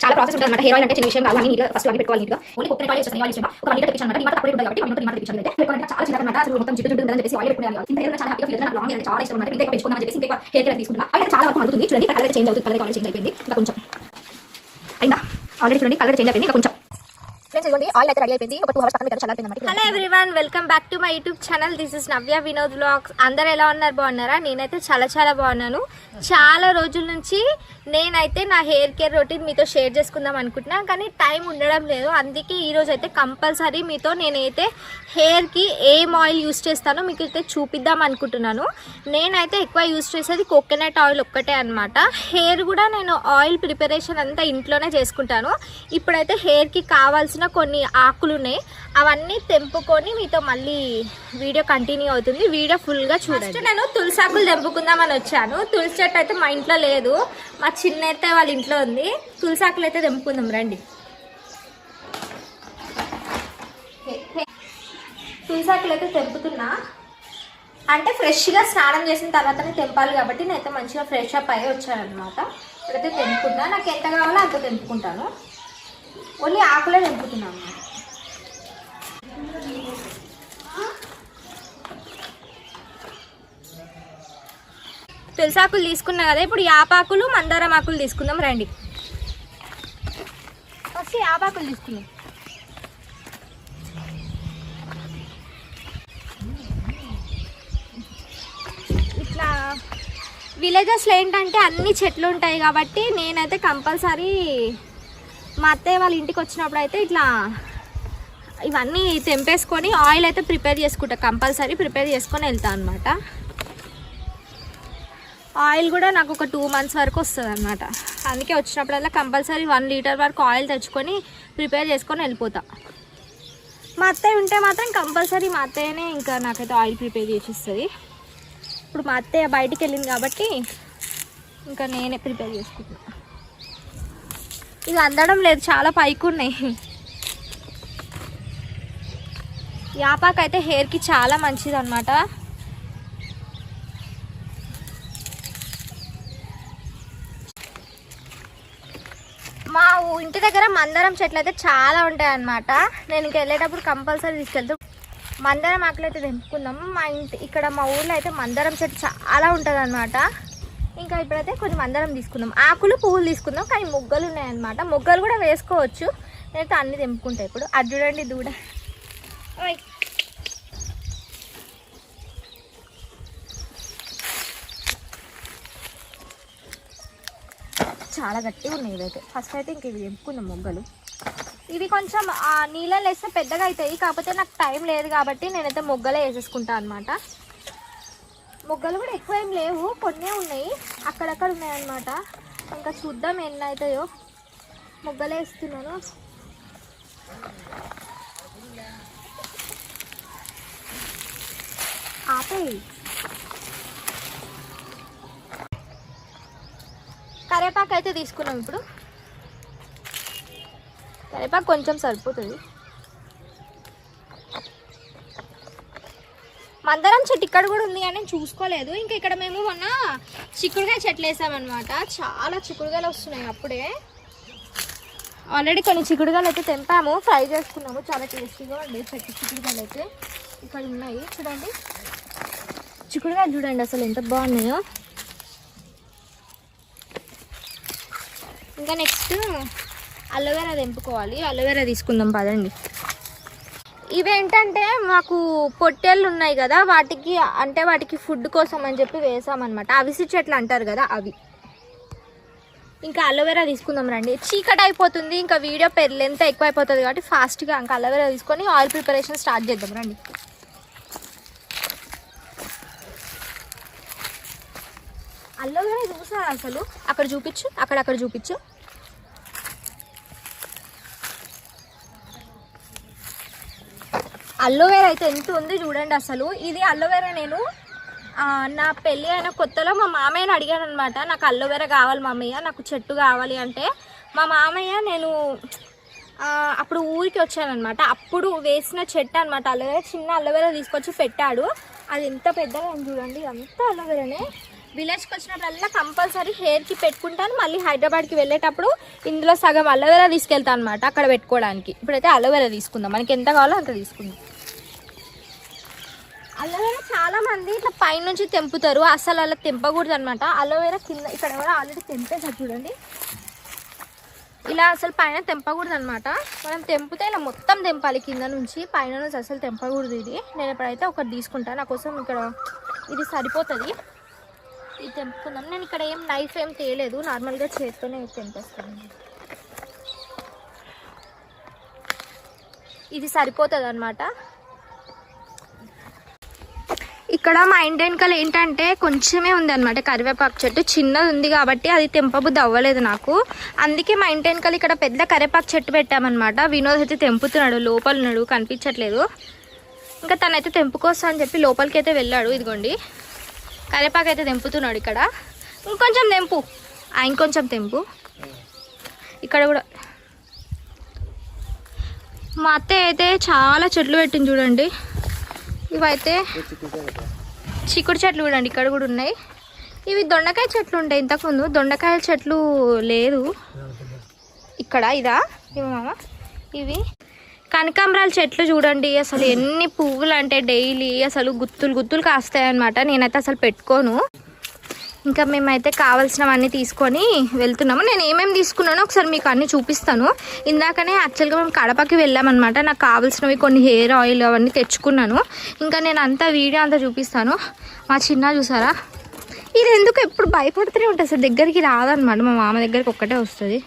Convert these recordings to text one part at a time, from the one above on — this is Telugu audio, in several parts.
చాలా ప్రాసెస్ ఉంటుంది అనమాట హెయిర్ ఆయిల్ అంటే చిన్న విషయం కాదు అన్ని నీట్గా ఫస్ట్ అన్ని పెట్టుకోవాలి నీట్గా ఓన్లీ కొత్త ఆయిల్ వచ్చేసి ఆయిల్ ఇష్టం ఒక లీటర్ తెచ్చాను అనమాట మాట తక్కువ కాబట్టి మనం మాట తెచ్చాను అయితే పెట్టుకోవాలి చాలా చిన్న అనమాట అసలు మొత్తం జిట్టు జిడ్డు అని చెప్పేసి ఆయిల్ పెట్టుకోవాలి ఇంత హెయిర్ చాలా హ్యాపీగా ఫీల్ నాకు లాంగ్ హెయిర్ చాలా ఇష్టం అనమాట ఇంకా పెంచుకుందాం చెప్పేసి ఇంకా హెయిర్ కేర్ తీసుకుంటున్నా అయితే చాలా వరకు అవుతుంది చూడండి కలర్ చేంజ్ అవుతుంది కలర్ చేంజ్ అయిపోయింది ఇంకా కొంచెం అయినా ఆల్రెడీ చూడండి కలర్ చేంజ్ అయిపోయింది ఇంకా కొంచెం ఫ్రెండ్స్ ఇదిగోండి ఆయిల్ అయితే రెడీ అయిపోయింది. ఒక టూ అవర్స్ పక్కన పెట్టారు చల్లారిపోయింది hello everyone welcome back to my YouTube channel this is Navya Vinod blogs అందరు ఎలా ఉన్నారు? బాగున్నారా? నేనైతే చాలా చాలా బాగున్నాను. చాలా రోజుల నుంచి నేనైతే నా హెయిర్ కేర్ రొటీన్ మీతో షేర్ చేసుకుందాం అనుకుంటున్నాను కానీ టైం ఉండడం లేదు. అందుకే ఈ రోజు అయితే కంపల్సరీ మీతో నేనైతే హెయిర్కి ఏం ఆయిల్ యూస్ చేస్తానో మీకు అయితే చూపిద్దాం అనుకుంటున్నాను. నేనైతే ఎక్కువ యూస్ చేసేది కోకోనట్ ఆయిల్ ఒక్కటే అనమాట హెయిర్ కూడా నేను ఆయిల్ ప్రిపరేషన్ అంతా ఇంట్లోనే చేసుకుంటాను. ఇప్పుడైతే హెయిర్కి కావాల్సిన కొన్ని ఆకులు ఉన్నాయి అవన్నీ తెంపుకొని మీతో మళ్ళీ వీడియో కంటిన్యూ అవుతుంది. వీడియో ఫుల్గా చూడండి. నేను తులసాకులు తెంపుకుందామని వచ్చాను. తులసి చెట్టు అయితే మా ఇంట్లో లేదు. మా చిన్న అయితే వాళ్ళ ఇంట్లో ఉంది. తులసాకులు అయితే తెంపుకుందాం రండి. తులసాకులు అయితే తెంపుతున్నా. అంటే ఫ్రెష్గా స్నానం చేసిన తర్వాతనే తెంపాలి కాబట్టి నేనైతే మంచిగా ఫ్రెష్ అప్ అయ్యి వచ్చాను అనమాట ఇప్పుడైతే తెంపుకుంటా నాకు ఎంత కావాలో అంత తెంపుకుంటాను. ఓన్లీ ఆకులే అన్నమాట. తులసాకులు తీసుకున్నా కదా ఇప్పుడు యాపాకులు మందారం ఆకులు తీసుకుందాం రండి ఫస్ట్ యాపాకులు తీసుకుందాం ఇట్లా విలేజెస్లో ఏంటంటే అన్ని చెట్లు ఉంటాయి కాబట్టి నేనైతే కంపల్సరీ మా అత్తయ్య వాళ్ళ ఇంటికి వచ్చినప్పుడు అయితే ఇట్లా ఇవన్నీ తెంపేసుకొని ఆయిల్ అయితే ప్రిపేర్ చేసుకుంటా కంపల్సరీ ప్రిపేర్ చేసుకొని వెళ్తా అనమాట ఆయిల్ కూడా నాకు ఒక టూ మంత్స్ వరకు వస్తుంది అనమాట అందుకే వచ్చినప్పుడల్లా కంపల్సరీ వన్ లీటర్ వరకు ఆయిల్ తెచ్చుకొని ప్రిపేర్ చేసుకొని వెళ్ళిపోతా. మా అత్తయ్య ఉంటే మాత్రం కంపల్సరీ మా అత్తయ్యనే ఇంకా నాకైతే ఆయిల్ ప్రిపేర్ చేసి ఇస్తుంది ఇప్పుడు మా అత్తయ్య బయటికి వెళ్ళింది కాబట్టి ఇంకా నేనే ప్రిపేర్ చేసుకుంటున్నాను ఇవి అందడం లేదు చాలా పైకి ఉన్నాయి యాపాక్ అయితే హెయిర్కి చాలా మంచిది అనమాట మా ఊ- ఇంటి దగ్గర మందారం చెట్లు అయితే చాలా ఉంటాయి అన్నమాట నేను ఇంక వెళ్ళేటప్పుడు కంపల్సరీ తీసుకెళ్తాం మందరం ఆకులు అయితే తెంపుకుందాం. మా ఇంటి ఇక్కడ మా ఊర్లో అయితే మందారం చెట్టు చాలా ఉంటుంది ఇంకా ఇప్పుడైతే కొంచెం అందరం తీసుకుందాం. ఆకులు పువ్వులు తీసుకుందాం కానీ మొగ్గలు ఉన్నాయన్నమాట. మొగ్గలు కూడా వేసుకోవచ్చు. నేనైతే అన్ని తెంపుకుంటా ఇప్పుడు. అది చూడండి దూడ చాలా గట్టిగా ఉన్నాయి ఇవైతే. ఫస్ట్ అయితే ఇంక ఇవి తెంపుకుందాం మొగ్గలు. ఇవి కొంచెం ఆ, నీళ్ళలో వేస్తే పెద్దగా అవుతాయి. కాకపోతే నాకు టైం లేదు కాబట్టి నేనైతే మొగ్గలే వేసేసుకుంటాను అనమాట మొగ్గలు కూడా ఎక్కువ ఏం లేవు కొన్నే ఉన్నాయి అక్కడక్కడ ఉన్నాయి అనమాట ఇంకా చూద్దాం ఎన్ని అవుతాయో మొగ్గలే వేస్తున్నాను. ఆపేయి. కరేపాకు అయితే తీసుకున్నాం ఇప్పుడు. కరేపాకు కొంచెం సరిపోతుంది. మందరం చెట్టు ఇక్కడ కూడా ఉంది కానీ చూసుకోలేదు. ఇంకా ఇక్కడ మేము మొన్న చిక్కుడుకాయ చెట్లు వేసామన్నమాట. చాలా చిక్కుడుగాలు వస్తున్నాయి అప్పుడే. ఆల్రెడీ కొన్ని చిక్కుడుకాయలు అయితే తెంపాము. ఫ్రై చేసుకున్నాము. చాలా టేస్టీగా ఉండే చెట్టు చిక్కుడుకాయలు అయితే ఇక్కడ ఉన్నాయి. చూడండి. చిక్కుడుకాయలు చూడండి అసలు ఎంత బాగున్నాయో. ఇంకా నెక్స్ట్ అలోవెరా తెంపుకోవాలి. అలోవెరా తీసుకుందాం పదండి. ఇవేంటంటే మాకు పొట్టేళ్ళు ఉన్నాయి కదా వాటికి అంటే వాటికి ఫుడ్ కోసం అని చెప్పి వేసామన్నమాట. అవిసి చెట్లు అంటారు కదా అవి. ఇంకా అలోవెరా తీసుకుందాం రండి. చీకటి అయిపోతుంది ఇంకా వీడియో పెర్ లెంత్ ఎక్కువ అయిపోతుంది కాబట్టి ఫాస్ట్గా ఇంకా అలోవెరా తీసుకొని ఆయిల్ ప్రిపరేషన్ స్టార్ట్ చేద్దాం రండి. అలోవెరా చూసా అసలు? అక్కడ చూపించు అక్కడ అక్కడ చూపించు. అల్లోవేరా అయితే ఎంత ఉంది చూడండి అసలు. ఇది అల్లోవేరా నేను నా పెళ్ళి అయిన కొత్తలో మా మామయ్యని అడిగాను అనమాట నాకు అల్లోవేరా కావాలి మామయ్య నాకు చెట్టు కావాలి అంటే. మా మామయ్య నేను అప్పుడు ఊరికి వచ్చానమాట అప్పుడు వేసిన చెట్టు అనమాట అలోవేరా. చిన్న అలోవెరా తీసుకొచ్చి పెట్టాడు. అది ఎంత పెద్దగా ఉంది చూడండి. అంత అలోవెరానే. విలేజ్కి వచ్చినప్పుడల్లా కంపల్సరీ హెయిర్కి పెట్టుకుంటాను. మళ్ళీ హైదరాబాద్కి వెళ్ళేటప్పుడు ఇందులో సగం అలోవెరా తీసుకెళ్తాను అనమాట అక్కడ పెట్టుకోవడానికి. ఇప్పుడైతే అలోవెరా తీసుకుందాం. మనకి ఎంత కావాలో అంత తీసుకుందాం. అలోవెరా చాలా మంది ఇట్లా పైనుంచి తెంపుతారు. అసలు అలా తెంపకూడదు అనమాట అలోవెరా కింద ఇక్కడ ఎవరో ఆల్రెడీ తెంపేసారు చూడండి. ఇలా అసలు పైన తెంపకూడదు అనమాట మనం తెంపితే ఇలా మొత్తం తెంపాలి కింద నుంచి పైన నుంచి అసలు తెంపకూడదు ఇది. నేను ఎప్పుడైతే ఒకటి తీసుకుంటాను నా కోసం ఇక్కడ ఇది సరిపోతుంది. ఇది తెంపుకుందాం. నేను ఇక్కడ ఏం నైఫ్ ఏం తేలేదు. నార్మల్గా చేత్తోనే తెంపేస్తాను. ఇది సరిపోతుంది అనమాట ఇక్కడ మా ఇంటి వెనకాల ఏంటంటే కొంచెమే ఉంది అనమాట కరివేపాకు చెట్టు చిన్నది ఉంది కాబట్టి అది తెంపబుద్ధి అవ్వలేదు నాకు. అందుకే మా ఇంటి వెనకాల ఇక్కడ పెద్ద కరివేపాకు చెట్టు పెట్టామన్నమాట. వినోద్ అయితే తెంపుతున్నాడు లోపల ఉన్నాడు కనిపించట్లేదు. ఇంకా తనైతే తెంపుకోస్తా అని చెప్పి లోపలికి అయితే వెళ్ళాడు ఇదిగోండి. కరివేపాకు అయితే తెంపుతున్నాడు ఇక్కడ. ఇంకొంచెం తెంపు. ఆ, ఇంకొంచెం తెంపు. ఇక్కడ కూడా. మా అత్తయ్య అయితే చాలా చెట్లు పెట్టింది చూడండి. ఇవైతే చిక్కుడు చెట్లు చూడండి ఇక్కడ కూడా ఉన్నాయి. ఇవి దొండకాయ చెట్లు ఉంటాయి ఇంతకుముందు. దొండకాయ చెట్లు లేదు. ఇక్కడ ఇదా? ఇవి మామ. ఇవి కనకాంబరాల చెట్లు చూడండి అసలు ఎన్ని పువ్వులు అంటే డైలీ అసలు గుత్తులు గుత్తులు కాస్తాయి అనమాట నేనైతే అసలు పెట్టుకోను. ఇంకా మేమైతే కావాల్సినవన్నీ తీసుకొని వెళ్తున్నాము. నేను ఏమేమి తీసుకున్నానో ఒకసారి మీకు అన్నీ చూపిస్తాను. ఇందాకనే యాక్చువల్గా మేము కడపకి వెళ్ళామన్నమాట. నాకు కావాల్సినవి కొన్ని హెయిర్ ఆయిల్ అవన్నీ తెచ్చుకున్నాను. ఇంకా నేను అంతా వీడియో అంతా చూపిస్తాను. మా చిన్న చూసారా? ఇది ఎందుకు ఎప్పుడు భయపడుతూనే ఉంటుంది అసలు? దగ్గరికి రాదనమాట మా మామ దగ్గరికి ఒక్కటే వస్తుంది.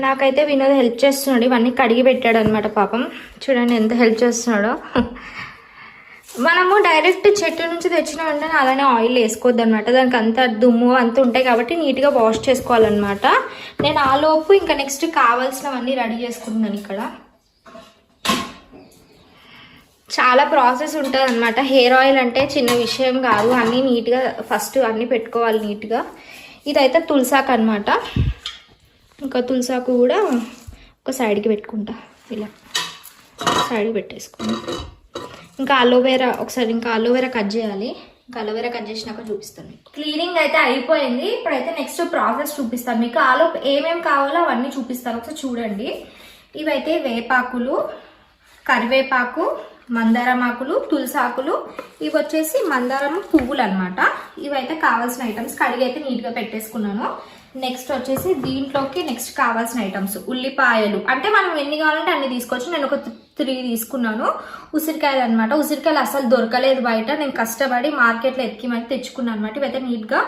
నాకైతే వినోద్ హెల్ప్ చేస్తున్నాడు. ఇవన్నీ కడిగి పెట్టాడు అనమాట పాపం. చూడండి ఎంత హెల్ప్ చేస్తున్నాడో. మనము డైరెక్ట్ చెట్టు నుంచి తెచ్చిన వెంటనే అలానే ఆయిల్ వేసుకోవద్దు అనమాట దానికి అంత దుమ్ము అంత ఉంటాయి కాబట్టి నీట్గా వాష్ చేసుకోవాలన్నమాట. నేను ఆ లోపు ఇంకా నెక్స్ట్ కావాల్సినవన్నీ రెడీ చేసుకుంటున్నాను ఇక్కడ. చాలా ప్రాసెస్ ఉంటుంది అనమాట హెయిర్ ఆయిల్ అంటే చిన్న విషయం కాదు. అన్నీ నీట్గా ఫస్ట్ అన్నీ పెట్టుకోవాలి నీట్గా. ఇదైతే తులసాకు అనమాట ఇంకా తులసాకు కూడా ఒక సైడ్కి పెట్టుకుంటా. ఇలా సైడ్కి పెట్టేసుకుంటా. ఇంకా అలోవెరా ఒకసారి ఇంకా అలోవేరా కట్ చేయాలి. ఇంకా అలోవెరా కట్ చేసినాక చూపిస్తాను క్లీనింగ్ అయితే అయిపోయింది. ఇప్పుడైతే నెక్స్ట్ ప్రాసెస్ చూపిస్తాను. మీకు ఆలోపు ఏమేమి కావాలో అవన్నీ చూపిస్తాను. ఒకసారి చూడండి. ఇవైతే వేపాకులు కరివేపాకు మందారం ఆకులు తులసాకులు ఇవి వచ్చేసి మందారం పువ్వులు అనమాట ఇవైతే కావాల్సిన ఐటమ్స్ కడిగి అయితే నీట్గా పెట్టేసుకున్నాను. నెక్స్ట్ వచ్చేసి దీంట్లోకి నెక్స్ట్ కావాల్సిన ఐటమ్స్ ఉల్లిపాయలు. అంటే మనం ఎన్ని కావాలంటే అన్ని తీసుకోవచ్చు. నేను ఒక త్రీ తీసుకున్నాను. ఉసిరికాయలు అనమాట ఉసిరికాయలు అసలు దొరకలేదు బయట. నేను కష్టపడి మార్కెట్లో ఎత్తికి మరి తెచ్చుకున్నాను అనమాట ఇవైతే నీట్గా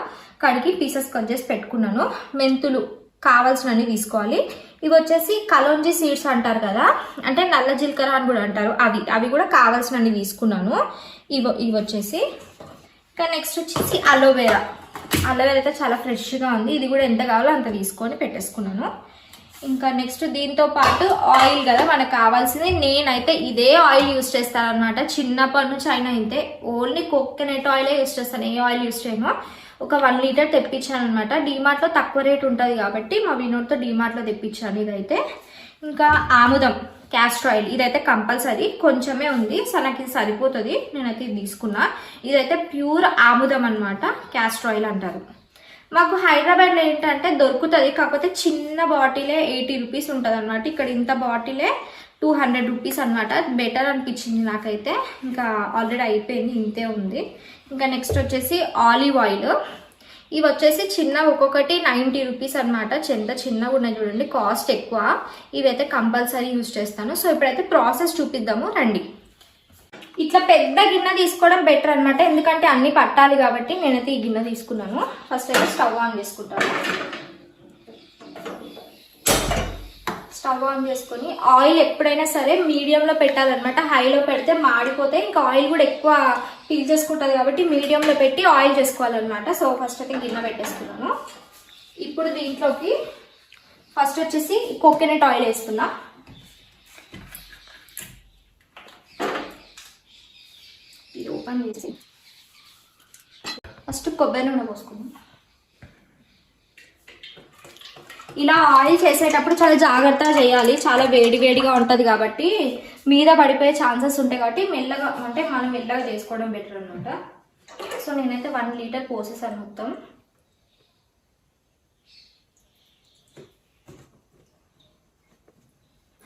కడిగి పీసెస్ కట్ చేసి పెట్టుకున్నాను. మెంతులు కావాల్సినవి తీసుకోవాలి. ఇవి వచ్చేసి కలోంజీ సీడ్స్ అంటారు కదా. అంటే నల్ల జీలకర్ర అని కూడా అంటారు. అవి అవి కూడా కావాల్సినవి తీసుకున్నాను. ఇవి ఇవి వచ్చేసి ఇంకా నెక్స్ట్ వచ్చేసి అలోవెరా. అలోవెరా అయితే చాలా ఫ్రెష్గా ఉంది. ఇది కూడా ఎంత కావాలో అంత తీసుకొని పెట్టేసుకున్నాను. ఇంకా నెక్స్ట్ దీంతో పాటు ఆయిల్ కదా మనకు కావాల్సింది. నేనైతే ఇదే ఆయిల్ యూస్ చేస్తాను అనమాట చిన్నప్పటి నుంచి అయినా అయితే ఓన్లీ కోకోనట్ ఆయిలే యూస్ చేస్తాను. ఏ ఆయిల్ యూస్ చేయను. ఒక వన్ లీటర్ తెప్పించాను అనమాట డీమార్ట్లో తక్కువ రేట్ ఉంటుంది కాబట్టి మా వినోడ్తో డీమార్ట్లో తెప్పించాను ఇదైతే. ఇంకా ఆముదం క్యాస్టర్ ఆయిల్. ఇదైతే కంపల్సరీ. కొంచెమే ఉంది. సో నాకు ఇది సరిపోతుంది. నేనైతే ఇది తీసుకున్నా. ఇదైతే ప్యూర్ ఆముదం అనమాట క్యాస్టర్ ఆయిల్ అంటారు. మాకు హైదరాబాద్లో ఏంటంటే దొరుకుతుంది కాకపోతే చిన్న బాటిలే ఎయిటీ రూపీస్ ఉంటుంది అనమాట ఇక్కడ ఇంత బాటిలే టూ హండ్రెడ్ రూపీస్ అనమాట బెటర్ అనిపించింది నాకైతే. ఇంకా ఆల్రెడీ అయిపోయింది ఇంతే ఉంది. ఇంకా నెక్స్ట్ వచ్చేసి ఆలివ్ ఆయిల్. ఇవి వచ్చేసి చిన్న ఒక్కొక్కటి నైంటీ రూపీస్ అనమాట ఎంత చిన్నగా ఉన్నాయి చూడండి కాస్ట్ ఎక్కువ. ఇవైతే కంపల్సరీ యూజ్ చేస్తాను. సో ఇప్పుడైతే ప్రాసెస్ చూపిద్దాము రండి. ఇట్లా పెద్ద గిన్నె తీసుకోవడం బెటర్ అనమాట ఎందుకంటే అన్ని పట్టాలి కాబట్టి నేనైతే ఈ గిన్నె తీసుకున్నాను. ఫస్ట్ అయితే స్టవ్ ఆన్ చేసుకుంటాను. స్టవ్ ఆన్ చేసుకొని ఆయిల్ ఎప్పుడైనా సరే మీడియంలో పెట్టాలన్నమాట. హైలో పెడితే మాడిపోతే ఇంకా ఆయిల్ కూడా ఎక్కువ పీల్ చేసుకుంటుంది కాబట్టి మీడియంలో పెట్టి ఆయిల్ చేసుకోవాలన్నమాట. సో ఫస్ట్ అయితే గిన్నె పెట్టేసుకున్నాను. ఇప్పుడు దీంట్లోకి ఫస్ట్ వచ్చేసి కోకోనట్ ఆయిల్ వేస్తున్నా ఇది ఓపెన్ చేసి ఫస్ట్ కొబ్బరి నూనె పోసుకుందాం. ఇలా ఆయిల్ చేసేటప్పుడు చాలా జాగ్రత్తగా చేయాలి. చాలా వేడి వేడిగా ఉంటుంది కాబట్టి మీద పడిపోయే ఛాన్సెస్ ఉంటాయి కాబట్టి మెల్లగా అంటే మనం మెల్లగా చేసుకోవడం బెటర్ అనమాట సో నేనైతే వన్ లీటర్ పోసేసాను మొత్తం.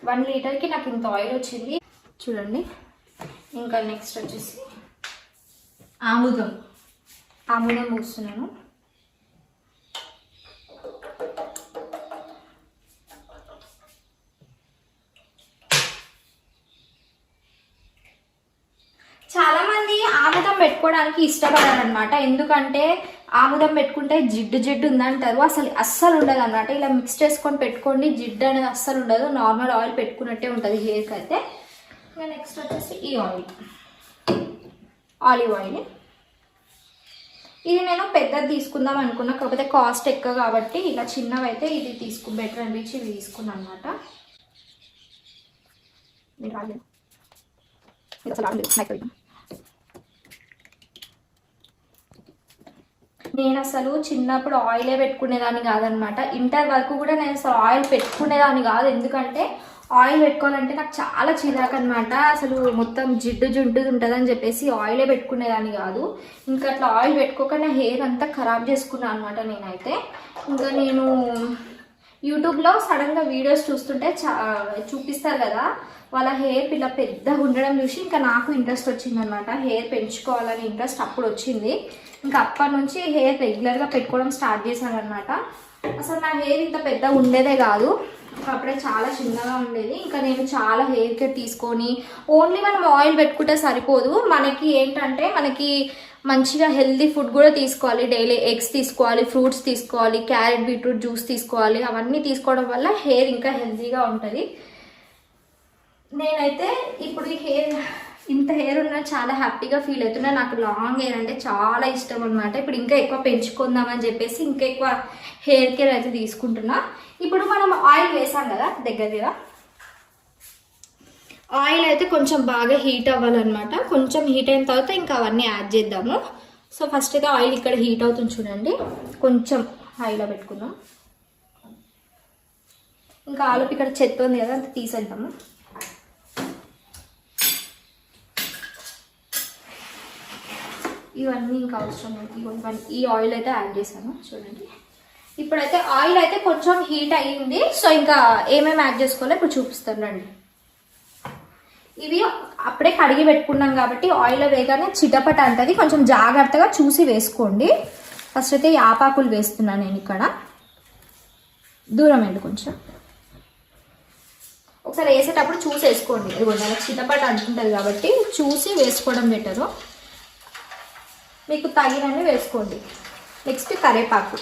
వన్ లీటర్కి నాకు ఇంత ఆయిల్ వచ్చింది. చూడండి. ఇంకా నెక్స్ట్ వచ్చేసి ఆముదం. ఆముదం పోస్తున్నాను. చాలామంది ఆముదం పెట్టుకోవడానికి ఇష్టపడరు అనమాట ఎందుకంటే ఆముదం పెట్టుకుంటే జిడ్డు జిడ్డు ఉందంటారు. అసలు అస్సలు ఉండదు అనమాట ఇలా మిక్స్ చేసుకొని పెట్టుకోండి జిడ్డు అనేది అస్సలు ఉండదు. నార్మల్ ఆయిల్ పెట్టుకున్నట్టే ఉంటుంది హెయిర్కి అయితే. ఇంకా నెక్స్ట్ వచ్చేసి ఈ ఆయిల్ ఆలివ్ ఆయిల్ ఇది నేను పెద్దది తీసుకుందాం అనుకున్నా కాకపోతే కాస్ట్ ఎక్కువ కాబట్టి ఇలా చిన్నవి అయితే ఇది తీసుకు బెటర్ అనిపించి ఇవి తీసుకున్నాను అనమాట నేను అసలు చిన్నప్పుడు ఆయిలే పెట్టుకునేదాన్ని కాదనమాట. ఇంటర్ వరకు కూడా నేను అసలు ఆయిల్ పెట్టుకునేదాన్ని కాదు. ఎందుకంటే ఆయిల్ పెట్టుకోవాలంటే నాకు చాలా చిరాకు అనమాట అసలు మొత్తం జిడ్డు జుడ్డు ఉంటుందని చెప్పేసి ఆయిలే పెట్టుకునేదాన్ని కాదు. ఇంకా అట్లా ఆయిల్ పెట్టుకోక నా హెయిర్ అంతా ఖరాబ్ చేసుకున్నాను అనమాట నేనైతే. ఇంకా నేను యూట్యూబ్లో సడన్గా వీడియోస్ చూస్తుంటే చా చూపిస్తారు కదా వాళ్ళ హెయిర్ ఇలా పెద్దగా ఉండడం చూసి ఇంకా నాకు ఇంట్రెస్ట్ వచ్చింది అనమాట హెయిర్ పెంచుకోవాలని ఇంట్రెస్ట్ అప్పుడు వచ్చింది. ఇంకా అప్పటి నుంచి హెయిర్ రెగ్యులర్గా పెట్టుకోవడం స్టార్ట్ చేశాను అనమాట అసలు నా హెయిర్ ఇంత పెద్దగా ఉండేదే కాదు. అప్పుడే చాలా చిన్నగా ఉండేది. ఇంకా నేను చాలా హెయిర్ కేర్ తీసుకొని ఓన్లీ మనం ఆయిల్ పెట్టుకుంటే సరిపోదు. మనకి ఏంటంటే మనకి మంచిగా హెల్దీ ఫుడ్ కూడా తీసుకోవాలి. డైలీ ఎగ్స్ తీసుకోవాలి ఫ్రూట్స్ తీసుకోవాలి క్యారెట్ బీట్రూట్ జ్యూస్ తీసుకోవాలి. అవన్నీ తీసుకోవడం వల్ల హెయిర్ ఇంకా హెల్దీగా ఉంటుంది. నేనైతే ఇప్పుడు ఈ హెయిర్ ఇంత హెయిర్ ఉన్నా చాలా హ్యాపీగా ఫీల్ అవుతున్నా. నాకు లాంగ్ హెయిర్ అంటే చాలా ఇష్టం అనమాట ఇప్పుడు ఇంకా ఎక్కువ పెంచుకుందామని చెప్పేసి ఇంకా ఎక్కువ హెయిర్ కేర్ అయితే తీసుకుంటున్నా. ఇప్పుడు మనం ఆయిల్ వేసాం కదా దగ్గర దగ్గర. ఆయిల్ అయితే కొంచెం బాగా హీట్ అవ్వాలన్నమాట. కొంచెం హీట్ అయిన తర్వాత ఇంకా అవన్నీ యాడ్ చేద్దాము. సో ఫస్ట్ అయితే ఆయిల్ ఇక్కడ హీట్ అవుతుంది చూడండి. కొంచెం హైలో పెట్టుకుందాం. ఇంకా ఆలోపు ఇక్కడ చెత్త ఉంది కదా అంత తీసేద్దాము. ఇవన్నీ ఇంకా అవసరం లేదు. ఇవన్నీ ఈ ఆయిల్ అయితే యాడ్ చేశాను. చూడండి. ఇప్పుడైతే ఆయిల్ అయితే కొంచెం హీట్ అయ్యింది సో ఇంకా ఏమేమి యాడ్ చేసుకోవాలో ఇప్పుడు చూపిస్తాను. రండి. ఇవి అప్పుడే కడిగి పెట్టుకున్నాం కాబట్టి ఆయిల్ వేగానే చిటపట అంటది. కొంచెం జాగ్రత్తగా చూసి వేసుకోండి. ఫస్ట్ అయితే యాపాకులు వేస్తున్నాను నేను ఇక్కడ. దూరం వెళ్ళి కొంచెం. ఒకసారి వేసేటప్పుడు చూసి వేసుకోండి. ఇదిగోండి అలా చిటపట అంటుంటుంది కాబట్టి చూసి వేసుకోవడం బెటరు మీకు తగినన్ని వేసుకోండి. నెక్స్ట్ కరేపాకు.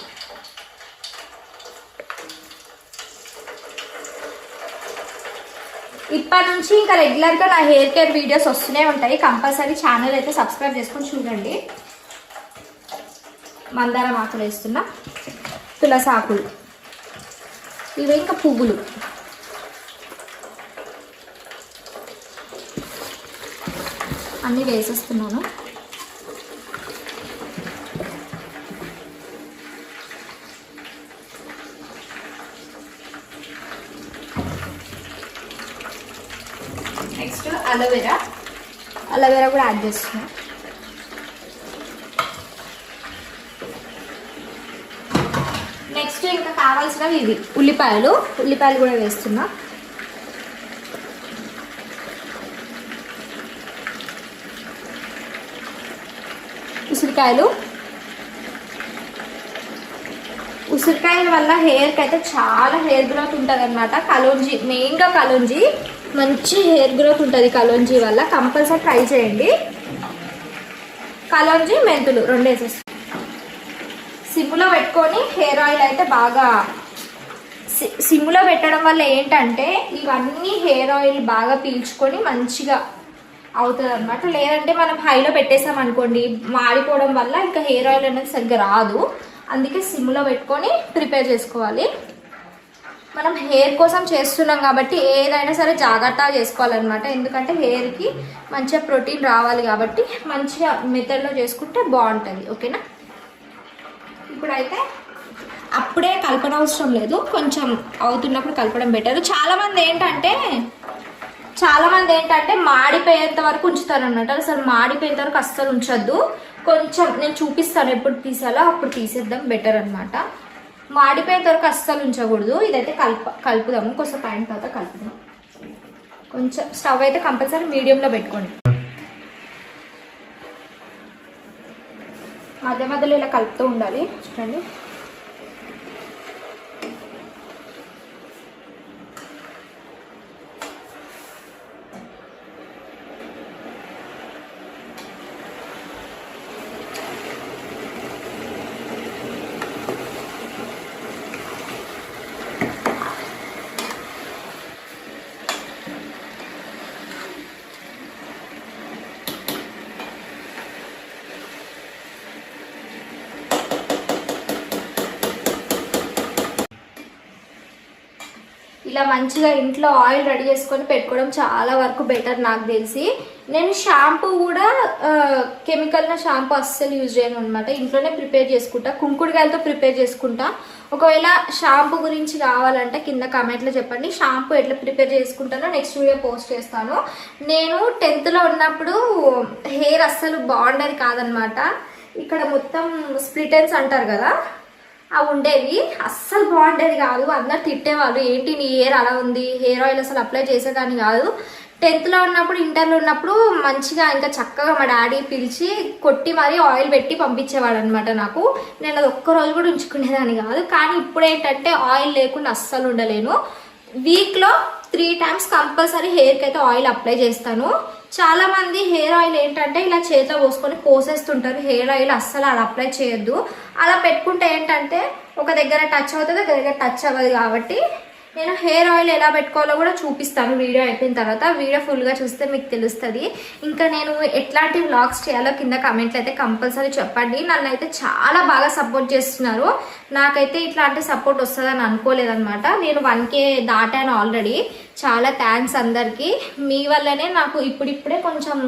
ఇప్పటి నుంచి ఇంకా రెగ్యులర్గా నా హెయిర్ కేర్ వీడియోస్ వస్తూనే ఉంటాయి. కంపల్సరీ ఛానల్ అయితే సబ్స్క్రైబ్ చేసుకొని చూడండి. మందారం ఆకులు వేస్తున్నా. తులసి ఆకులు. ఇవి ఇంకా పువ్వులు. అన్నీ వేసేస్తున్నాను next aloe vera aloe vera కూడా యాడ్ చేస్తున్నా. నెక్స్ట్ ఇంకా కావాల్సినవి ఇవి. ఉల్లిపాయలు. ఉల్లిపాయలు కూడా వేస్తున్నా. ఉసిరికాయలు. ఉసిరికాయల వల్ల హెయిర్కి అయితే చాలా హెయిర్ గ్రోత్ ఉంటుంది అనమాట కలోంజీ మెయిన్గా కలోంజీ. మంచి హెయిర్ గ్రోత్ ఉంటుంది కలోంజీ వల్ల. కంపల్సరీ ట్రై చేయండి. కలోంజీ మెంతులు రెండు వేసేస్తాం సిమ్లో పెట్టుకొని హెయిర్ ఆయిల్ అయితే బాగా సి- సిమ్లో పెట్టడం వల్ల ఏంటంటే ఇవన్నీ హెయిర్ ఆయిల్ బాగా పీల్చుకొని మంచిగా అవుతుంది అనమాట లేదంటే మనం హైలో పెట్టేసాం అనుకోండి మాడిపోవడం వల్ల ఇంకా హెయిర్ ఆయిల్ అనేది సరిగ్గా రాదు. అందుకే సిమ్లో పెట్టుకొని ప్రిపేర్ చేసుకోవాలి. మనం హెయిర్ కోసం చేస్తున్నాం కాబట్టి ఏదైనా సరే జాగ్రత్తగా చేసుకోవాలన్నమాట. ఎందుకంటే హెయిర్కి మంచిగా ప్రోటీన్ రావాలి కాబట్టి మంచిగా మెథడ్లో చేసుకుంటే బాగుంటుంది. ఓకేనా ఇప్పుడైతే అప్పుడే కలపడం అవసరం లేదు. కొంచెం అవుతున్నప్పుడు కలపడం బెటర్ చాలామంది ఏంటంటే చాలామంది ఏంటంటే మాడిపోయేంత వరకు ఉంచుతారు అన్నట్టు అసలు మాడిపోయేంత వరకు అస్సలు ఉంచొద్దు. కొంచెం నేను చూపిస్తాను ఎప్పుడు తీసాలో అప్పుడు తీసేద్దాం బెటర్ అనమాట మాడిపోయేంత వరకు అస్సలు ఉంచకూడదు. ఇదైతే కలుపు కలుపుదాము. కొంచెం పైన తర్వాత కలుపుదాం. కొంచెం స్టవ్ అయితే కంపల్సరీ మీడియంలో పెట్టుకోండి. మధ్య మధ్యలో ఇలా కలుపుతూ ఉండాలి. చూడండి. ఇట్లా మంచిగా ఇంట్లో ఆయిల్ రెడీ చేసుకొని పెట్టుకోవడం చాలా వరకు బెటర్ నాకు తెలిసి. నేను షాంపూ కూడా కెమికల్ షాంపూ అస్సలు యూజ్ చేయను అనమాట ఇంట్లోనే ప్రిపేర్ చేసుకుంటా కుంకుడుకాయలతో ప్రిపేర్ చేసుకుంటా. ఒకవేళ షాంపూ గురించి కావాలంటే కింద కమెంట్లో చెప్పండి. షాంపూ ఎట్లా ప్రిపేర్ చేసుకుంటానో నెక్స్ట్ వీడియో పోస్ట్ చేస్తాను. నేను టెన్త్లో ఉన్నప్పుడు హెయిర్ అస్సలు బాగుండేది కాదనమాట ఇక్కడ మొత్తం స్ప్లిటెన్స్ అంటారు కదా. అవి ఉండేవి అస్సలు బాగుండేది కాదు. అందరు తిట్టేవాళ్ళు ఏంటి నీ హెయిర్ అలా ఉంది? హెయిర్ ఆయిల్ అసలు అప్లై చేసేదాన్ని కాదు. టెన్త్లో ఉన్నప్పుడు ఇంటర్లో ఉన్నప్పుడు మంచిగా ఇంకా చక్కగా మా డాడీ పిలిచి కొట్టి మరీ ఆయిల్ పెట్టి పంపించేవాడు అనమాట నాకు. నేను అది ఒక్క రోజు కూడా ఉంచుకునేదాన్ని కాదు. కానీ ఇప్పుడు ఏంటంటే ఆయిల్ లేకుండా అస్సలు ఉండలేను. వీక్లో త్రీ టైమ్స్ కంపల్సరీ హెయిర్కి అయితే ఆయిల్ అప్లై చేస్తాను. చాలా మంది హెయిర్ ఆయిల్ ఏంటంటే ఇలా చేతిలో పోసుకొని పోసేస్తుంటారు. హెయిర్ ఆయిల్ అస్సలు అలా అప్లై చేయొద్దు. అలా పెట్టుకుంటే ఏంటంటే ఒక దగ్గర టచ్ అవుతుంది ఒక దగ్గర టచ్ అవ్వదు కాబట్టి నేను హెయిర్ ఆయిల్ ఎలా పెట్టుకోవాలో కూడా చూపిస్తాను. వీడియో అయిపోయిన తర్వాత వీడియో ఫుల్గా చూస్తే మీకు తెలుస్తుంది. ఇంకా నేను ఎట్లాంటి వ్లాగ్స్ చేయాలో కింద కమెంట్లు అయితే కంపల్సరీ చెప్పండి. నన్ను అయితే చాలా బాగా సపోర్ట్ చేస్తున్నారు. నాకైతే ఇట్లాంటి సపోర్ట్ వస్తుందని అనుకోలేదనమాట నేను వన్ కే దాటాను ఆల్రెడీ. చాలా థ్యాంక్స్ అందరికీ. మీ వల్లనే నాకు ఇప్పుడిప్పుడే కొంచెం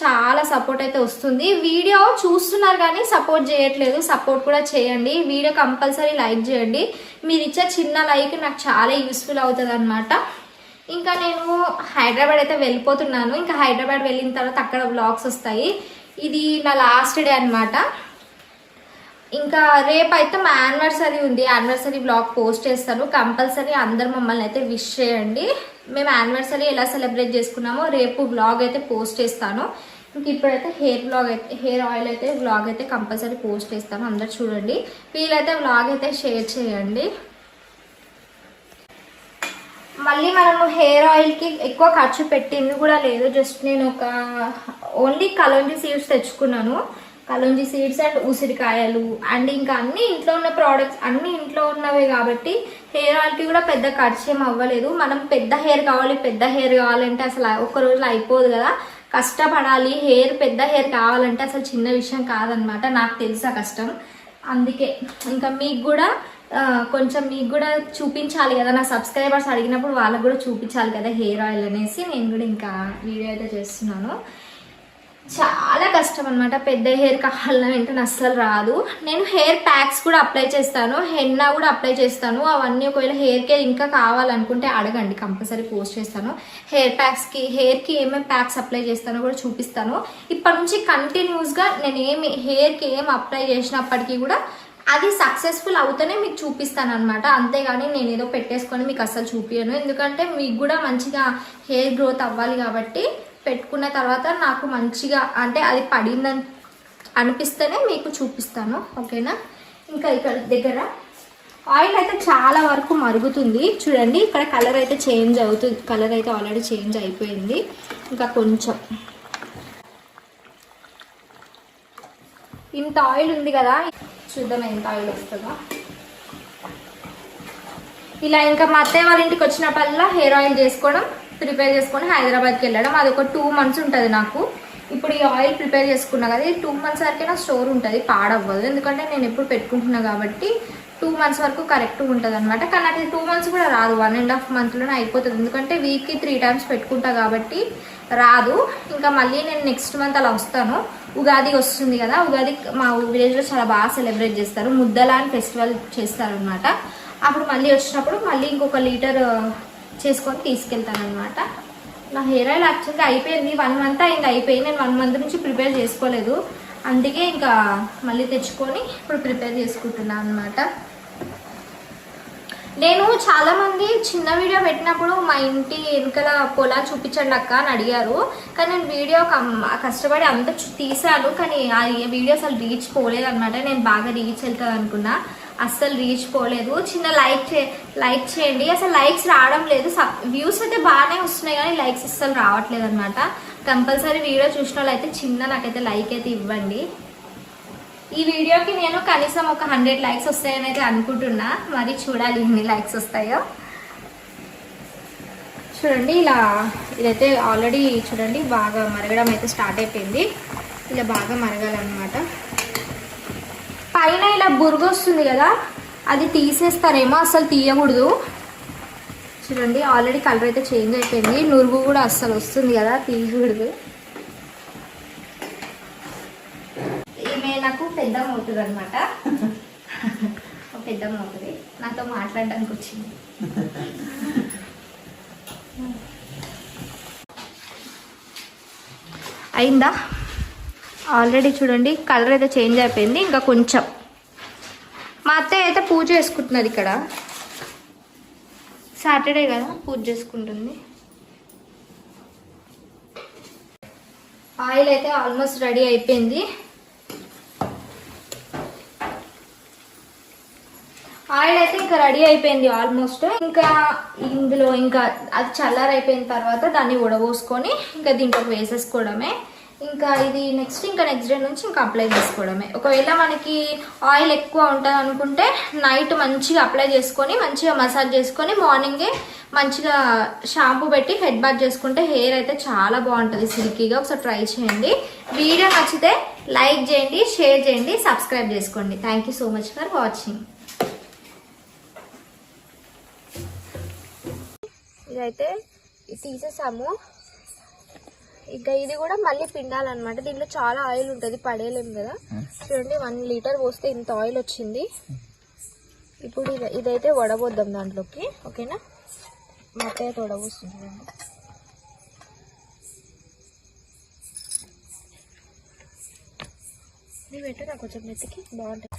చాలా సపోర్ట్ అయితే వస్తుంది. వీడియో చూస్తున్నారు కానీ సపోర్ట్ చేయట్లేదు. సపోర్ట్ కూడా చేయండి. వీడియో కంపల్సరీ లైక్ చేయండి. మీరు ఇచ్చే చిన్న లైక్ నాకు చాలా యూస్ఫుల్ అవుతుంది అనమాట ఇంకా నేను హైదరాబాద్ అయితే వెళ్ళిపోతున్నాను. ఇంకా హైదరాబాద్ వెళ్ళిన తర్వాత అక్కడ వ్లాగ్స్ వస్తాయి. ఇది నా లాస్ట్ డే అనమాట ఇంకా రేపు అయితే మా యానివర్సరీ ఉంది. యానివర్సరీ బ్లాగ్ పోస్ట్ చేస్తాను. కంపల్సరీ అందరు మమ్మల్ని అయితే విష్ చేయండి. మేము యానివర్సరీ ఎలా సెలబ్రేట్ చేసుకున్నామో రేపు బ్లాగ్ అయితే పోస్ట్ చేస్తాను. ఇంక ఇప్పుడైతే హెయిర్ బ్లాగ్ అయితే హెయిర్ ఆయిల్ అయితే బ్లాగ్ అయితే కంపల్సరీ పోస్ట్ చేస్తాను. అందరు చూడండి. వీలైతే బ్లాగ్ అయితే షేర్ చేయండి. మళ్ళీ మనము హెయిర్ ఆయిల్కి ఎక్కువ ఖర్చు పెట్టింది కూడా లేదు. జస్ట్ నేను ఒక ఓన్లీ కలోంజీ సీడ్స్ తెచ్చుకున్నాను. కలొంజి సీడ్స్ అండ్ ఉసిరికాయలు. అండ్ ఇంకా అన్ని ఇంట్లో ఉన్న ప్రోడక్ట్స్ అన్ని ఇంట్లో ఉన్నవే కాబట్టి హెయిర్ ఆయిల్కి కూడా పెద్ద ఖర్చు అవ్వలేదు. మనం పెద్ద హెయిర్ కావాలి పెద్ద హెయిర్ కావాలంటే అసలు ఒక్క రోజులో అయిపోదు కదా. కష్టపడాలి. హెయిర్ పెద్ద హెయిర్ కావాలంటే అసలు చిన్న విషయం కాదనమాట. నాకు తెలుసా కష్టం. అందుకే ఇంకా మీకు కూడా కొంచెం మీకు కూడా చూపించాలి కదా. నా సబ్స్క్రైబర్స్ అడిగినప్పుడు వాళ్ళకు కూడా చూపించాలి కదా హెయిర్ ఆయిల్ అనేసి. నేను కూడా ఇంకా వీడియో అయితే చేస్తున్నాను. చాలా కష్టం అనమాట పెద్ద హెయిర్ కావాలని అంటే అస్సలు రాదు. నేను హెయిర్ ప్యాక్స్ కూడా అప్లై చేస్తాను. హెన్నా కూడా అప్లై చేస్తాను. అవన్నీ ఒకవేళ హెయిర్ కేర్ ఇంకా కావాలనుకుంటే అడగండి. కంపల్సరీ పోస్ట్ చేస్తాను. హెయిర్ ప్యాక్స్కి హెయిర్కి ఏమేమి ప్యాక్స్ అప్లై చేస్తానో కూడా చూపిస్తాను. ఇప్పటి నుంచి కంటిన్యూస్గా నేను ఏమి హెయిర్కి ఏం అప్లై చేసినప్పటికీ కూడా అది సక్సెస్ఫుల్ అవుతూనే మీకు చూపిస్తాను అనమాట అంతేగాని నేను ఏదో పెట్టేసుకొని మీకు అస్సలు చూపించను ఎందుకంటే మీకు కూడా మంచిగా హెయిర్ గ్రోత్ అవ్వాలి కాబట్టి పెట్టుకున్న తర్వాత నాకు మంచిగా అంటే అది పడిందని అనిపిస్తేనే మీకు చూపిస్తాను ఓకేనా? ఇంకా ఇక్కడ దగ్గర ఆయిల్ అయితే చాలా వరకు మరుగుతుంది. చూడండి ఇక్కడ కలర్ అయితే చేంజ్ అవుతుంది కలర్ అయితే ఆల్రెడీ చేంజ్ అయిపోయింది. ఇంకా కొంచెం. ఇంత ఆయిల్ ఉంది కదా చూద్దాం ఎంత ఆయిల్ వస్తుందో. ఇలా ఇంకా మా అత్తయ్య వాళ్ళ ఇంటికి వచ్చినప్పుడల్లా హెయిర్ ఆయిల్ చేసుకోవడం ప్రిపేర్ చేసుకొని హైదరాబాద్కి వెళ్ళడం. అది ఒక టూ మంత్స్ ఉంటుంది నాకు. ఇప్పుడు ఈ ఆయిల్ ప్రిపేర్ చేసుకున్నా కదా ఈ టూ మంత్స్ వరకే నా స్టోర్ ఉంటుంది పాడవ్వదు. ఎందుకంటే నేను ఎప్పుడు పెట్టుకుంటున్నా కాబట్టి టూ మంత్స్ వరకు కరెక్ట్గా ఉంటుంది అనమాట కానీ అది టూ మంత్స్ కూడా రాదు. వన్ అండ్ హాఫ్ మంత్లోనే అయిపోతుంది. ఎందుకంటే వీక్కి త్రీ టైమ్స్ పెట్టుకుంటా కాబట్టి రాదు. ఇంకా మళ్ళీ నేను నెక్స్ట్ మంత్ అలా వస్తాను. ఉగాది వస్తుంది కదా ఉగాది మా విలేజ్లో చాలా బాగా సెలబ్రేట్ చేస్తారు. ముద్దలా అని ఫెస్టివల్ చేస్తారనమాట అప్పుడు మళ్ళీ వచ్చినప్పుడు మళ్ళీ ఇంకొక లీటర్ చేసుకొని తీసుకెళ్తాను అనమాట నా హెయిర్ ఆయిల్ యాక్చువల్గా అయిపోయింది. వన్ మంత్ అయింది అయిపోయి నేను వన్ మంత్ నుంచి ప్రిపేర్ చేసుకోలేదు. అందుకే ఇంకా మళ్ళీ తెచ్చుకొని ఇప్పుడు ప్రిపేర్ చేసుకుంటున్నాను అనమాట నేను చాలామంది చిన్న వీడియో పెట్టినప్పుడు మా ఇంటి వెనుకల పొలా చూపించండి అక్క అని అడిగారు. కానీ నేను వీడియో కష్టపడి అంత తీశాను. తీసాను కానీ ఆ వీడియో అసలు రీచ్ పోలేదు అనమాట నేను బాగా రీచ్ వెళ్తుంది అనుకున్నా. అస్సలు రీచ్ పోలేదు. చిన్న లైక్ చే లైక్ చేయండి. అసలు లైక్స్ రావడం లేదు. వ్యూస్ అయితే బాగానే వస్తున్నాయి కానీ లైక్స్ అస్సలు రావట్లేదు అనమాట కంపల్సరీ వీడియో చూసిన వాళ్ళు అయితే చిన్న నాకైతే లైక్ అయితే ఇవ్వండి. ఈ వీడియోకి నేను కనీసం ఒక హండ్రెడ్ లైక్స్ వస్తాయని అయితే అనుకుంటున్నా. మరి చూడాలి ఎన్ని లైక్స్ వస్తాయో. చూడండి ఇలా ఇదైతే ఆల్రెడీ చూడండి బాగా మరగడం అయితే స్టార్ట్ అయిపోయింది. ఇలా బాగా మరగాలన్నమాట. పైన ఇలా బురుగు వస్తుంది కదా అది తీసేస్తారేమో అసలు తీయకూడదు. చూడండి ఆల్రెడీ కలర్ అయితే చేంజ్ అయిపోయింది. నురుగు కూడా అస్సలు వస్తుంది కదా తీయకూడదు. ఈమె నాకు పెద్ద అవుతుంది అనమాట పెద్ద అవుతుంది నాతో మాట్లాడడానికి వచ్చింది. అయిందా? ఆల్రెడీ చూడండి కలర్ అయితే చేంజ్ అయిపోయింది ఇంకా కొంచెం. మా అత్తయ్య అయితే పూజ చేసుకుంటున్నది ఇక్కడ. సాటర్డే కదా పూజ చేసుకుంటుంది. ఆయిల్ అయితే ఆల్మోస్ట్ రెడీ అయిపోయింది. ఆయిల్ అయితే ఇంకా రెడీ అయిపోయింది ఆల్మోస్ట్. ఇంకా ఇందులో ఇంకా అది చల్లారైపోయిన తర్వాత దాన్ని ఉడబోసుకొని ఇంకా దీంట్లోకి వేసేసుకోవడమే. ఇంకా ఇది నెక్స్ట్ ఇంకా నెక్స్ట్ డే నుంచి ఇంకా అప్లై చేసుకోవడమే. ఒకవేళ మనకి ఆయిల్ ఎక్కువ ఉంటుంది అనుకుంటే నైట్ మంచిగా అప్లై చేసుకొని మంచిగా మసాజ్ చేసుకొని మార్నింగే మంచిగా షాంపూ పెట్టి హెడ్ బాత్ చేసుకుంటే హెయిర్ అయితే చాలా బాగుంటుంది. సిల్కీగా ఒకసారి ట్రై చేయండి. వీడియో నచ్చితే లైక్ చేయండి షేర్ చేయండి సబ్స్క్రైబ్ చేసుకోండి. Thank you so much for watching ఇదైతే తీసేసాము. ఇంకా ఇది కూడా మళ్ళీ పిండాలన్నమాట. దీంట్లో చాలా ఆయిల్ ఉంటుంది పడేయలేము కదా. చూడండి వన్ లీటర్ పోస్తే ఇంత ఆయిల్ వచ్చింది. ఇప్పుడు ఇది ఇదైతే వడబోద్దాం దాంట్లోకి. ఓకేనా? మొత్తం అయితే వడబోస్తుంది. ఇది కొంచెం బాగుంటుంది.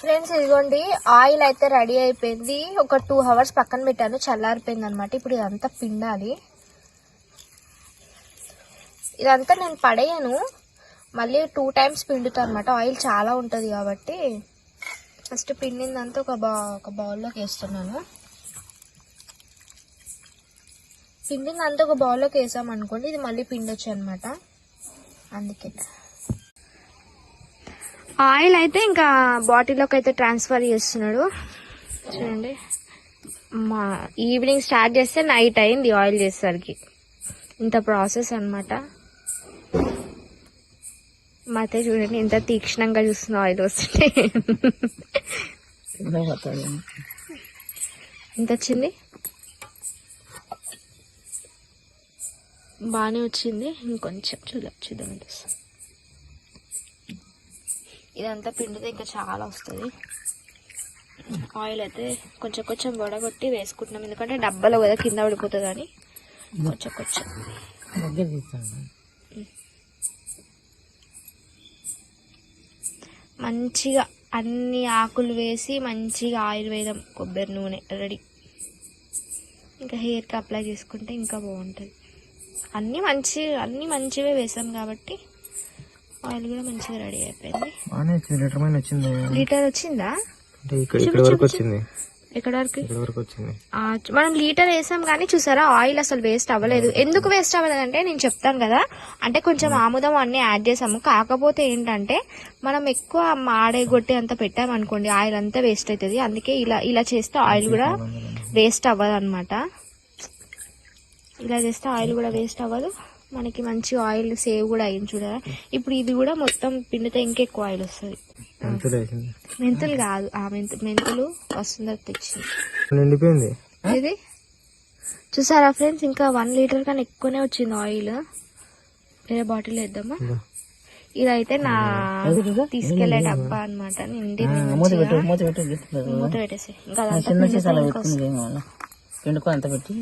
ఫ్రెండ్స్ ఇదిగోండి ఆయిల్ అయితే రెడీ అయిపోయింది. ఒక టూ అవర్స్ పక్కన పెట్టాను చల్లారిపోయింది అనమాట ఇప్పుడు ఇదంతా పిండాలి. ఇదంతా నేను పడేయను. మళ్ళీ టూ టైమ్స్ పిండుతాను అనమాట ఆయిల్ చాలా ఉంటుంది కాబట్టి. ఫస్ట్ పిండిందంతా ఒక బా ఒక బౌల్లోకి వేస్తున్నాను. పిండిందంతా ఒక బౌల్లోకి వేసామనుకోండి ఇది మళ్ళీ పిండొచ్చు అనమాట అందుకే. ఆయిల్ అయితే ఇంకా బాటిల్లోకి అయితే ట్రాన్స్ఫర్ చేస్తున్నాడు. చూడండి. మా ఈవినింగ్ స్టార్ట్ చేస్తే నైట్ అయింది ఆయిల్ చేసేసరికి. ఇంత ప్రాసెస్ అనమాట మా అత్తయ్య చూడండి ఎంత తీక్షణంగా చూస్తున్న ఆయిల్ వస్తుంటే. ఎంత వచ్చింది? బాగానే వచ్చింది. ఇంకొంచెం చూద్దాం చూద్దాం. ఇదంతా పిండితే ఇంకా చాలా వస్తుంది. ఆయిల్ అయితే కొంచెం కొంచెం వడగొట్టి వేసుకుంటున్నాం. ఎందుకంటే డబ్బాలో కదా కింద పడిపోతుంది అని కొంచెం. కొంచెం మంచిగా అన్ని ఆకులు వేసి మంచిగా ఆయిల్ వేయడం కొబ్బరి నూనె రెడీ. ఇంకా హెయిర్కి అప్లై చేసుకుంటే ఇంకా బాగుంటుంది. అన్నీ మంచి అన్నీ మంచివే వేసాం కాబట్టి ఆయిల్ కూడా మంచిగా రెడీ అయిపోయింది. లీటర్ వచ్చింది? లీటర్ ఇక్కడ వరకు వచ్చింది. ఎక్కడ వరకు? వచ్చింది? మనం లీటర్ వేసాం కానీ చూసారా ఆయిల్ అసలు వేస్ట్ అవ్వలేదు. ఎందుకు వేస్ట్ అవ్వలేదంటే నేను చెప్తాను కదా. అంటే కొంచెం ఆముదం అన్ని యాడ్ చేసాము. కాకపోతే ఏంటంటే మనం ఎక్కువ మాడే గొట్టి అంత పెట్టామనుకోండి ఆయిల్ అంతా వేస్ట్ అవుతుంది అందుకే ఇలా ఇలా చేస్తే ఆయిల్ కూడా వేస్ట్ అవ్వదు అనమాట ఇలా చేస్తే ఆయిల్ కూడా వేస్ట్ అవ్వదు. మనకి మంచి ఆయిల్ సేవ్ కూడా అయింది చూడరా? ఇప్పుడు ఇది కూడా మొత్తం పిండితే ఇంకెక్కువ ఆయిల్ వస్తుంది. మెంతులు కాదు. ఆ మెంతు మెంతులు వస్తుందో తెచ్చింది. నిండిపోయింది ఇది చూసారా ఫ్రెండ్స్? ఇంకా వన్ లీటర్ కన్నా ఎక్కువనే వచ్చింది ఆయిల్ వేరే బాటిల్ వేద్దామా. ఇదైతే నా తీసుకెళ్ళే డబ్బా అనమాట నిండి మూత పెట్టు మూత పెట్టు మూత పెట్టేసి ఇంకా పిండుకో అంత పెట్టి.